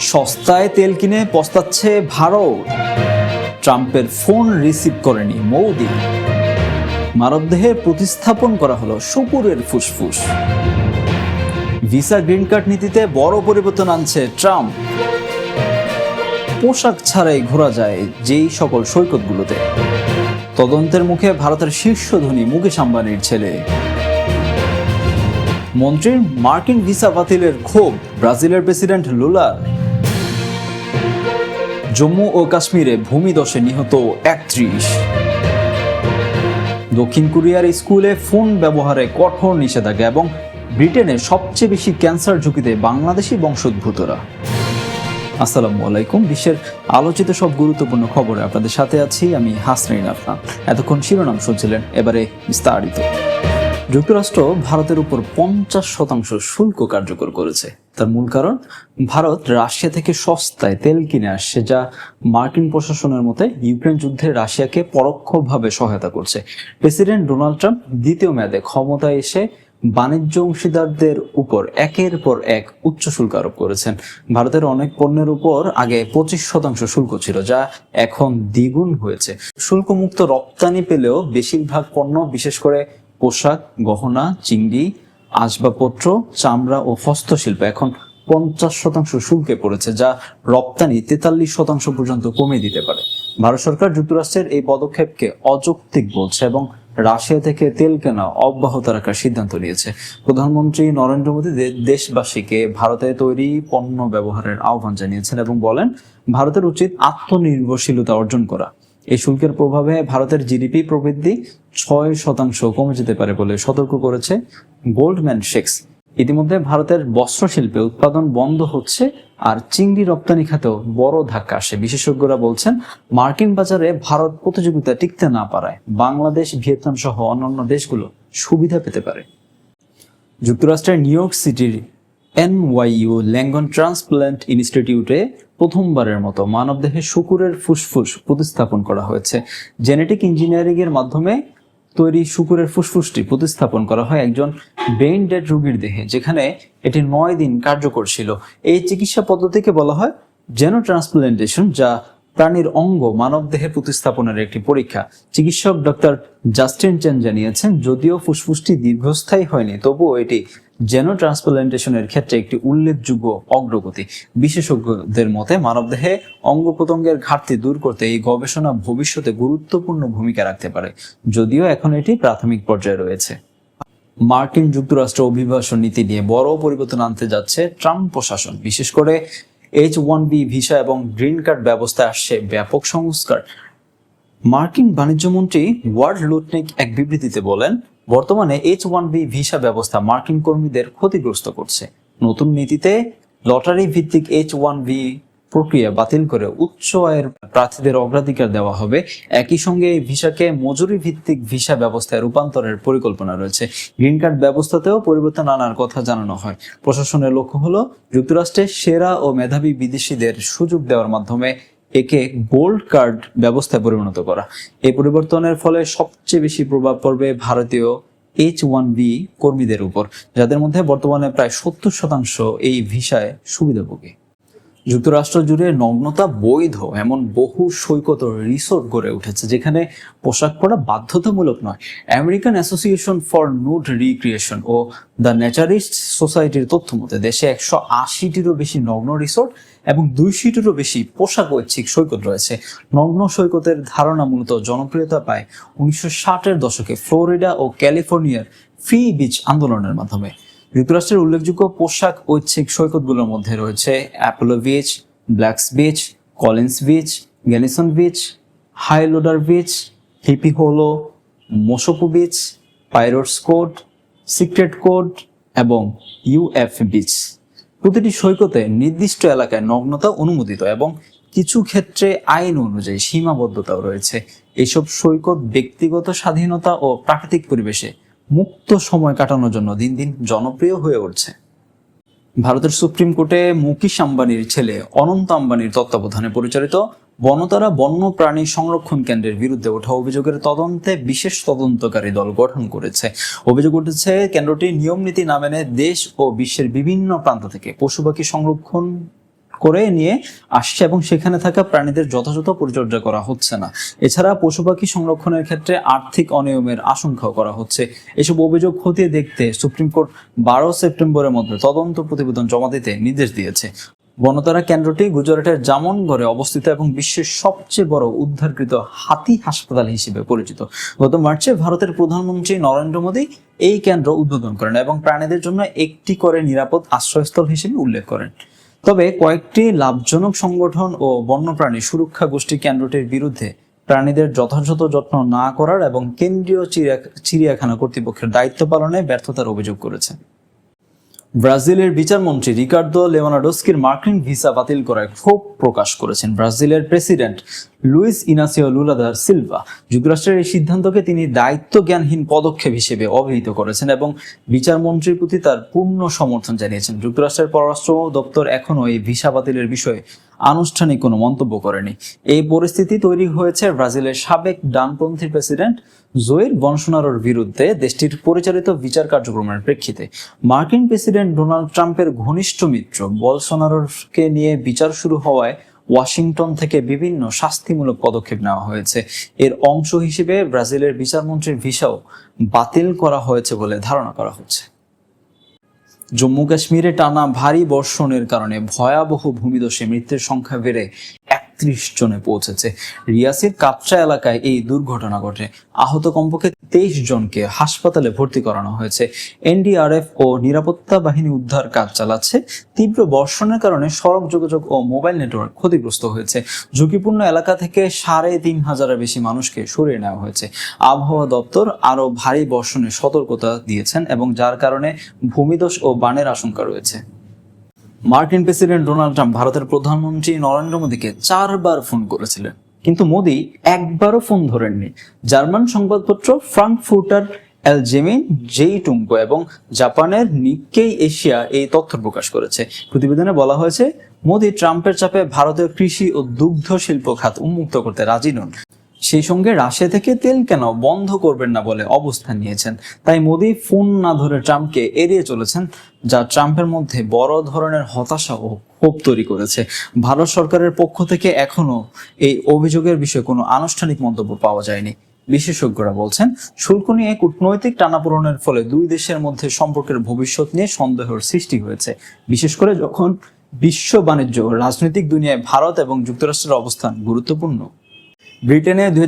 সস্তায় তেল কিনে পস্তাচ্ছে ভারত। ট্রাম্পের ফোন রিসিভ করেনি মোদি। মানবদেহে প্রতিস্থাপন করা হলো শুকুরের ফুসফুস। ভিসা গ্রিন কার্ড নীতিতে বড় পরিবর্তন আনছে ট্রাম্প। পোশাক ছাড়াই ঘোরা যায় যেই সকল সৈকতগুলোতে। তদন্তের মুখে ভারতের শীর্ষ ধনী মুকেশ আম্বানির ছেলে। মন্ত্রীর মার্কিন ভিসা বাতিলের ক্ষোভ, ব্রাজিলের প্রেসিডেন্ট লুলার। জম্মু ও কাশ্মীরে ভূমিদশে নিহত একত্রিশ। দক্ষিণ কোরিয়ার স্কুলে ফোন ব্যবহারে কঠোর নিষেধাজ্ঞা এবং ব্রিটেনে সবচেয়ে বেশি ক্যান্সার ঝুঁকিতে বাংলাদেশি বংশোদ্ভূতরা। আসসালামু আলাইকুম। বিশ্বের আলোচিত সব গুরুত্বপূর্ণ খবরে আপনাদের সাথে আছি আমি হাসনাইন আফনা এতক্ষণ শিরোনাম শুনছিলেন এবারে বিস্তারিত। যুক্তরাষ্ট্র ভারতের উপর পঞ্চাশ শতাংশ শুল্ক কার্যকর করেছে। তার মূল কারণ, ভারত রাশিয়া থেকে সস্তায় তেল কিনে আসছে, যা মার্কিন প্রশাসনের মতে ইউক্রেন যুদ্ধে রাশিয়াকে পরোক্ষভাবে সহায়তা করছে। প্রেসিডেন্ট ডোনাল্ড ট্রাম্প দ্বিতীয় মেয়াদে ক্ষমতায় এসে বাণিজ্য অংশীদারদের উপর একের পর এক উচ্চ শুল্ক আরোপ করেছেন। ভারতের অনেক পণ্যের উপর আগে পঁচিশ শতাংশ শুল্ক ছিল, যা এখন দ্বিগুণ হয়েছে। শুল্কমুক্ত রপ্তানি পেলেও বেশিরভাগ পণ্য, বিশেষ করে পোশাক, গহনা, চিংড়ি, আসবাবপত্র, চামড়া ও হস্তশিল্প এখন পঞ্চাশ শতাংশ শুল্কে পড়েছে, যা রপ্তানি তেতাল্লিশ শতাংশ পর্যন্ত কমিয়ে দিতে পারে। ভারত সরকার যুক্তরাষ্ট্রের এই পদক্ষেপকে অযৌক্তিক বলছে এবং রাশিয়া থেকে তেল কেনা অব্যাহত রাখার সিদ্ধান্ত নিয়েছে। প্রধানমন্ত্রী নরেন্দ্র মোদী দেশবাসীকে ভারতে তৈরি পণ্য ব্যবহারের আহ্বান জানিয়েছেন এবং বলেন, ভারতের উচিত আত্মনির্ভরশীলতা অর্জন করা। এই শুল্কের প্রভাবে ভারতের জিডিপি প্রবৃদ্ধি ছয় শতাংশ কমে যেতে পারে বলে সতর্ক করেছে গোল্ডম্যান শেক্স। ইতিমধ্যে ভারতের বস্ত্র শিল্পে উৎপাদন বন্ধ হচ্ছে আর চিংড়ি রপ্তানি খাতেও বড় ধাক্কা আসে। বিশেষজ্ঞরা বলছেন, মার্কিন বাজারে ভারত প্রতিযোগিতা টিকতে না পারায় বাংলাদেশ, ভিয়েতনাম সহ অন্যান্য দেশগুলো সুবিধা পেতে পারে। যুক্তরাষ্ট্রের নিউ ইয়র্ক সিটির এনওয়াইইউ, ল্যাঙ্গন ট্রান্সপ্ল্যান্ট ইনস্টিটিউটে প্রথমবারের মতো মানবদেহে শুকুরের ফুসফুস প্রতিস্থাপন করা হয়েছে। জেনেটিক ইঞ্জিনিয়ারিং এর মাধ্যমে তৈরি শুকুরের ফুসফুসটি প্রতিস্থাপন করা হয় একজন ব্রেইন ডেড রোগীর দেহে, যেখানে এটি নয় দিন কার্যকর ছিল। এই চিকিৎসা পদ্ধতিকে বলা হয় জেনো ট্রান্সপ্লান্টেশন যা প্রাণীর অঙ্গ মানবদেহে প্রতিস্থাপনের একটি পরীক্ষা। চিকিৎসক ডক্টর জাস্টিন চেন জানিয়েছেন, যদিও ফুসফুসটি দীর্ঘস্থায়ী হয়নি, তবুও এটি জেনো ট্রান্সপ্লান্টেশনের ক্ষেত্রে একটি উল্লেখযোগ্য অগ্রগতি। বিশেষজ্ঞদের মতে, মানবদেহে অঙ্গ প্রত্যঙ্গের ঘাটতি দূর করতে এই গবেষণা ভবিষ্যতে গুরুত্বপূর্ণ ভূমিকা রাখতে পারে, যদিও এখন এটি প্রাথমিক পর্যায়ে রয়েছে। মার্কিন যুক্তরাষ্ট্র অভিবাসন নীতি নিয়ে বড় পরিবর্তন আনতে যাচ্ছে ট্রাম্প প্রশাসন। বিশেষ করে এইচ ওয়ান বি ভিসা এবং গ্রিন কার্ড ব্যবস্থায় আসছে ব্যাপক সংস্কার। মার্কিন বাণিজ্য মন্ত্রী ওয়ার্ড লুটনিক এক বিবৃতিতে বলেন বর্তমানে এইচ ওয়ান বি ভিসা ব্যবস্থা মার্কিন কর্মীদের ক্ষতিগ্রস্ত করছে। নতুন নীতিতে লটারি ভিত্তিক এইচ ওয়ান বি প্রক্রিয়া বাতিল করে উচ্চ আয়ের প্রার্থীদের অগ্রাধিকার দেওয়া হবে। একই সঙ্গে এই ভিসাকে মজুরি ভিত্তিক ভিসা ব্যবস্থায় রূপান্তরের পরিকল্পনা রয়েছে। গ্রিন কার্ড ব্যবস্থাতেও পরিবর্তন আনার কথা জানানো হয়। প্রশাসনের লক্ষ্য হলো যুক্তরাষ্ট্রের সেরা ও মেধাবী বিদেশিদের সুযোগ দেওয়ার মাধ্যমে একে গোল্ড কার্ড ব্যবস্থায় পরিণত করা। এই পরিবর্তনের ফলে সবচেয়ে বেশি প্রভাব পড়বে ভারতীয় এইচ ওয়ান বি কর্মীদের উপর, যাদের মধ্যে বর্তমানে প্রায় সত্তর শতাংশ এই ভিসায় সুবিধাভোগী। যুক্তরাষ্ট্র জুড়ে নগ্নতা বৈধ এমন বহু সৈকত রিসোর্ট গড়ে উঠেছে, যেখানে পোশাক পরা বাধ্যতামূলক নয়। American Association for Nude Recreation O the Naturist সোসাইটির তথ্য মতে, দেশে একশো আশিটিরও বেশি নগ্ন রিসোর্ট এবং দুইশোটিরও বেশি পোশাক ঐচ্ছিক সৈকত রয়েছে। নগ্ন সৈকতের ধারণা মূলত জনপ্রিয়তা পায় উনিশশো ষাটের দশকে ফ্লোরিডা ও ক্যালিফোর্নিয়ার ফ্রি বিচ আন্দোলনের মাধ্যমে। যুক্তরাষ্ট্রের উল্লেখযোগ্য পোশাক ঐচ্ছিক সৈকতগুলোর মধ্যে রয়েছে Apollo beach Blacks beach Collins beach Gallison beach Highloader beach Hippie Hollow Mosopu beach Pirates cove secret cove এবং ইউএফ বিচ প্রতিটি সৈকতে নির্দিষ্ট এলাকায় নগ্নতা অনুমোদিত এবং কিছু ক্ষেত্রে আইন অনুযায়ী সীমাবদ্ধতাও রয়েছে। এসব সৈকত ব্যক্তিগত স্বাধীনতা ও প্রাকৃতিক পরিবেশে মুক্ত সময় কাটানোর জন্য দিন দিন জনপ্রিয় হয়ে উঠছে। ভারতের সুপ্রিম কোর্টে মুকেশ আম্বানির ছেলে অনন্ত আম্বানির তত্ত্বাবধানে পরিচালিত বনতারা বন্য প্রাণী সংরক্ষণ কেন্দ্রের বিরুদ্ধে ওঠা অভিযোগের তদন্তে বিশেষ তদন্তকারী দল গঠন করেছে। অভিযোগ উঠেছে, কেন্দ্রটি নিয়ম নীতি না মেনে দেশ ও বিশ্বের বিভিন্ন প্রান্ত থেকে পশু পাখি সংরক্ষণ করে নিয়ে আসছে এবং সেখানে থাকা প্রাণীদের যথাযথ পরিচর্যা করা হচ্ছে না। এছাড়া পশু পাখি সংরক্ষণের ক্ষেত্রে আর্থিক অনিয়মের আশঙ্কাও করা হচ্ছে। এসব অভিযোগ খতিয়ে দেখতে সুপ্রিম কোর্ট বারো সেপ্টেম্বরের মধ্যে তদন্ত প্রতিবেদন জমা দিতে নির্দেশ দিয়েছে। বনতারা কেন্দ্রটি গুজরাটের জামনগড়ে অবস্থিত এবং বিশ্বের সবচেয়ে বড় উদ্ধারকৃত হাতি হাসপাতাল হিসেবে পরিচিত। গত মার্চে ভারতের প্রধানমন্ত্রী নরেন্দ্র মোদী এই কেন্দ্র উদ্বোধন করেন এবং প্রাণীদের জন্য একটি করে নিরাপদ আশ্রয়স্থল হিসেবে উল্লেখ করেন। তবে কয়েকটি লাভজনক সংগঠন ও বন্যপ্রাণী সুরক্ষা গোষ্ঠী কেন্দ্রটির বিরুদ্ধে প্রাণীদের যথাযথ যত্ন না করার এবং কেন্দ্রীয় চিড়িয়া- চিড়িয়াখানা কর্তৃপক্ষের দায়িত্ব পালনে ব্যর্থতার অভিযোগ করেছে। ব্রাজিলের বিচারমন্ত্রী রিকার্দো লেওনাডোস্কির মার্কিন ভিসা বাতিল করায় ক্ষোভ প্রকাশ করেছেন ব্রাজিলের president Luiz Inacio Lula da Silva. যুক্তরাষ্ট্রের এই সিদ্ধান্তকে তিনি দায়িত্ব জ্ঞানহীন পদক্ষেপ হিসেবে অভিহিত করেছেন এবং বিচারমন্ত্রীর প্রতি তার পূর্ণ সমর্থন জানিয়েছেন। যুক্তরাষ্ট্রের পররাষ্ট্র দপ্তর এখনও এই ভিসা বাতিলের বিষয়ে আনুষ্ঠানিক কোনো মন্তব্য করেনি। এই পরিস্থিতি তৈরি হয়েছে ব্রাজিলের সাবেক ডানপন্থী প্রেসিডেন্ট জোয়ের বনসোনারোর বিরুদ্ধে দেশটির পরিচালিত বিচার কার্যক্রমের প্রেক্ষিতে। মার্কিন প্রেসিডেন্ট ডোনাল্ড ট্রাম্পের ঘনিষ্ঠ মিত্র বলসোনারোকে নিয়ে বিচার শুরু হওয়ায় ওয়াশিংটন থেকে বিভিন্ন শাস্তিমূলক পদক্ষেপ নেওয়া হয়েছে। এর অংশ হিসেবে ব্রাজিলের বিচারমন্ত্রীর ভিসাও বাতিল করা হয়েছে বলে ধারণা করা হচ্ছে। জম্মু কাশ্মীরে টানা ভারী বর্ষণের কারণে ভয়াবহ ভূমিধসে মৃত্যুর সংখ্যা বেড়ে একত্রিশ জনে পৌঁছেছে। রিয়াসের কাপচা এলাকায় এই দুর্ঘটনা ঘটে। আহত কমপক্ষে তেইশ জনকে হাসপাতালে ভর্তি করানো হয়েছে। এনডিআরএফ ও নিরাপত্তা বাহিনী উদ্ধার কাজ চালাচ্ছে। তীব্র বর্ষণের কারণে সড়ক যোগাযোগ ও মোবাইল নেটওয়ার্ক ক্ষতিগ্রস্ত হয়েছে। ঝুঁকিপূর্ণ এলাকা থেকে সাড়ে তিন হাজারের বেশি মানুষকে সরিয়ে নেওয়া হয়েছে। আবহাওয়া দপ্তর আরও ভারী বর্ষণের সতর্কতা দিয়েছেন এবং যার কারণে ভূমিধস ও বানের আশঙ্কা রয়েছে। মার্কিন প্রেসিডেন্ট ডোনাল্ড ট্রাম্প ভারতের প্রধানমন্ত্রী নরেন্দ্র মোদীকে চারবার ফোন করেছিলেন। কিন্তু মোদী একবারও ফোন ধরেননি। জার্মান সংবাদপত্র ফ্রাঙ্কফুটার অ্যালজেমিন জেই টুম্পো এবং জাপানের নিকেই এশিয়া এই তথ্য প্রকাশ করেছে। প্রতিবেদনে বলা হয়েছে, মোদী ট্রাম্পের চাপে ভারতীয় কৃষি ও দুগ্ধ শিল্প খাত উন্মুক্ত করতে রাজি নন। সেই সঙ্গে রাশিয়া থেকে তেল কেন বন্ধ করবেন না বলে অবস্থান নিয়েছেন? তাই মোদী ফোন না ধরে ট্রাম্পকে এড়িয়ে চলেছেন, যা ট্রাম্পের মধ্যে বড় ধরনের হতাশা ও ক্ষোভ তৈরি করেছে। ভারত সরকারের পক্ষ থেকে এখনও এই অভিযোগের বিষয়ে কোনো আনুষ্ঠানিক মন্তব্য পাওয়া যায়নি। বিশেষজ্ঞরা বলছেন, শুল্ক নিয়ে কূটনৈতিক টানাপোড়েনের ফলে দুই দেশের মধ্যে সম্পর্কের ভবিষ্যৎ নিয়ে সন্দেহের সৃষ্টি হয়েছে। বিশেষ করে যখন বিশ্ব বাণিজ্য রাজনৈতিক দুনিয়ায় ভারত এবং যুক্তরাষ্ট্রের অবস্থান গুরুত্বপূর্ণ। ব্রিটেনে দুই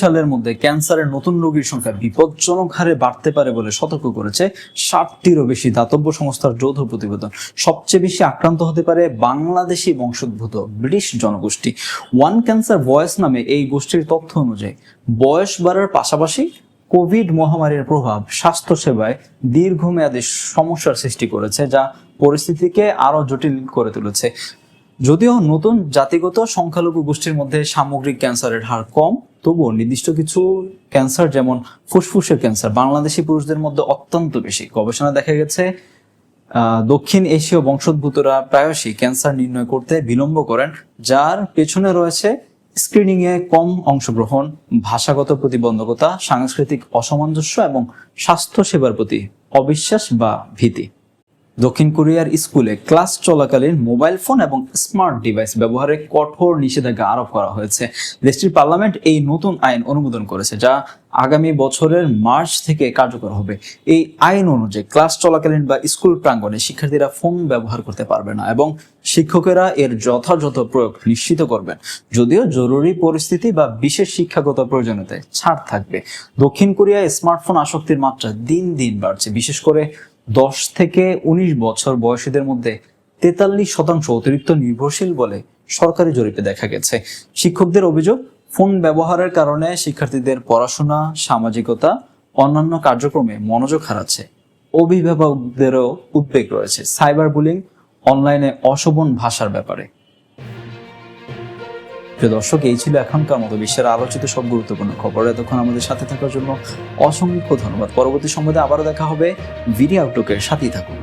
সালের মধ্যে ক্যান্সারের নতুন রোগীর সংখ্যা বিপজ্জনক হারে বাড়তে পারে বলে সতর্ক করেছে ষাটটিরও বেশি দাতব্য সংস্থার যৌথ প্রতিবেদন। সবচেয়ে বেশি আক্রান্ত হতে পারে বাংলাদেশি বংশোদ্ভূত ব্রিটিশ জনগোষ্ঠী। ওয়ান ক্যান্সার ভয়েস নামে এই গোষ্ঠীর তথ্য অনুযায়ী, বয়স বাড়ার পাশাপাশি কোভিড মহামারীর প্রভাব স্বাস্থ্যসেবায় দীর্ঘমেয়াদী সমস্যার সৃষ্টি করেছে যা পরিস্থিতিকে আরও জটিল করে তুলেছে। যদিও নতুন জাতিগত সংখ্যালঘু গোষ্ঠীর মধ্যে সামগ্রিক ক্যান্সারের হার কম, তবুও নির্দিষ্ট কিছু ক্যান্সার যেমন ফুসফুসের ক্যান্সার, বাংলাদেশি পুরুষদের মধ্যে অত্যন্ত বেশি। গবেষণা দেখা গেছে দক্ষিণ এশীয় বংশোদ্ভূতরা প্রায়শই ক্যান্সার নির্ণয় করতে বিলম্ব করেন, যার পেছনে রয়েছে স্ক্রিনিং এ কম অংশগ্রহণ, ভাষাগত প্রতিবন্ধকতা, সাংস্কৃতিক অসামঞ্জস্য এবং স্বাস্থ্য সেবার প্রতি অবিশ্বাস বা ভীতি। দক্ষিণ কোরিয়ার স্কুলে ক্লাস চলাকালীন মোবাইল ফোন এবং স্মার্ট ডিভাইস ব্যবহারে কঠোর নিষেধাজ্ঞা আরোপ করা হয়েছে। দেশটির পার্লামেন্ট এই নতুন আইন অনুমোদন করেছে, যা আগামী বছরের মার্চ থেকে কার্যকর হবে। এই আইন অনুযায়ী ক্লাস চলাকালীন বা স্কুল প্রাঙ্গণে শিক্ষার্থীরা ফোন ব্যবহার করতে পারবে না এবং শিক্ষকেরা এর যথাযথ প্রয়োগ নিশ্চিত করবেন। যদিও জরুরি পরিস্থিতি বা বিশেষ শিক্ষাগত প্রয়োজনীয়তায় ছাড় থাকবে। দক্ষিণ কোরিয়ায় স্মার্টফোন আসক্তির মাত্রা দিন দিন বাড়ছে, বিশেষ করে দশ থেকে উনিশ বছর বয়সীদের মধ্যে তেতাল্লিশ শতাংশ অতিরিক্ত নির্ভরশীল বলে সরকারি জরিপে দেখা গেছে। শিক্ষকদের অভিযোগ, ফোন ব্যবহারের কারণে শিক্ষার্থীদের পড়াশোনা, সামাজিকতা, অন্যান্য কার্যক্রমে মনোযোগ হারাচ্ছে। অভিভাবকদেরও উদ্বেগ রয়েছে। সাইবার বুলিং অনলাইনে অশোভন ভাষার ব্যাপারে। প্রিয় দর্শক, এই ছিল এখনকার মতো বিশ্বের আলোচিত সব গুরুত্বপূর্ণ খবর। এতক্ষণ আমাদের সাথে থাকার জন্য অসংখ্য ধন্যবাদ। পরবর্তী সময়ে আবারও দেখা হবে। ভিডিও আউটলুকের সাথেই থাকুন।